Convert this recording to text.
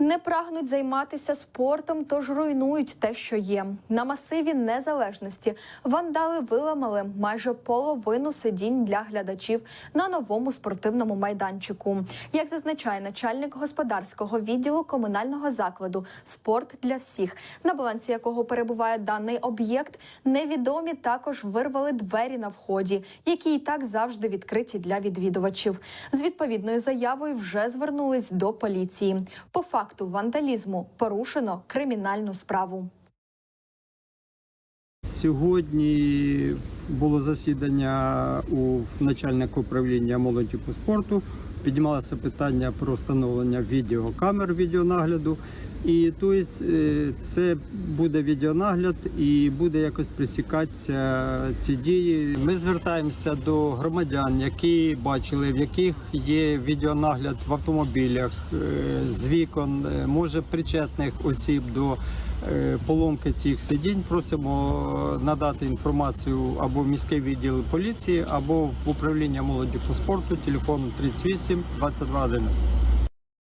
Не прагнуть займатися спортом, тож руйнують те, що є. На масиві незалежності вандали виламали майже половину сидінь для глядачів на новому спортивному майданчику. Як зазначає начальник господарського відділу комунального закладу Спорт для всіх, на балансі якого перебуває даний об'єкт, невідомі також вирвали двері на вході, які і так завжди відкриті для відвідувачів. З відповідною заявою вже звернулись до поліції. По факту вандалізму порушено кримінальну справу. Сьогодні було засідання у начальника управління молоді по спорту. Піднімалося питання про встановлення відеокамер відеонагляду. І тобто, це буде відеонагляд і буде якось присікатися ці дії. Ми звертаємося до громадян, які бачили, в яких є відеонагляд в автомобілях е, з вікон, е, може причетних осіб до поломки цих сидінь. Просимо надати інформацію або в міський відділ поліції, або в управління молоді по спорту, телефон 38 22 11.